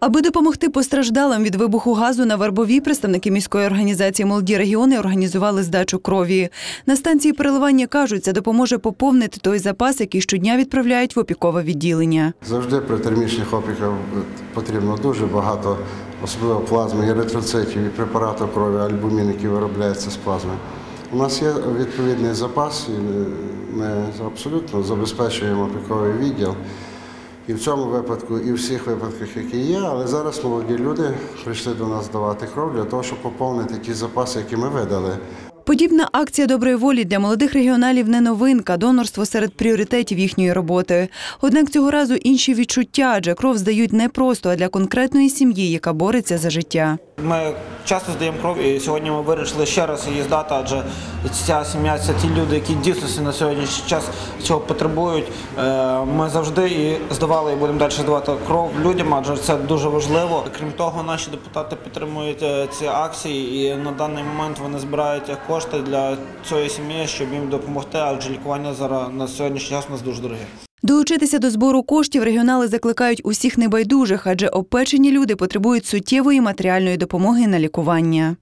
Аби допомогти постраждалим від вибуху газу на Вербовій, представники міської організації Молоді регіони організували здачу крові. На станції переливання кажуть, це допоможе поповнити той запас, який щодня відправляють в опікове відділення. Завжди при термічних опіках потрібно дуже багато, особливо плазми, еритроцитів і препаратів крові, альбумін, який виробляється з плазми. У нас є відповідний запас, і ми абсолютно забезпечуємо опіковий відділ. І в цьому випадку, і в всіх випадках, які є, але зараз молоді люди прийшли до нас давати кров для того, щоб поповнити ті запаси, які ми видали. Подібна акція доброї волі для молодих регіоналів не новинка, донорство серед пріоритетів їхньої роботи. Однак цього разу інші відчуття, адже кров здають не просто, а для конкретної сім'ї, яка бореться за життя. Ми часто здаємо кров, і сьогодні ми вирішили ще раз її здати, адже ця сім'я це ті люди, які дійсно на сьогоднішній час цього потребують. Е, Ми завжди і здавали і будемо далі здавати кров людям, адже це дуже важливо. Крім того, наші депутати підтримують е, ці акції, і на даний момент вони збирають кошти для цієї сім'ї, щоб їм допомогти, адже лікування зараз на сьогоднішній час у нас дуже дороге. Долучитися до збору коштів регіонали закликають усіх небайдужих, адже опечені люди потребують суттєвої матеріальної допомоги на лікування.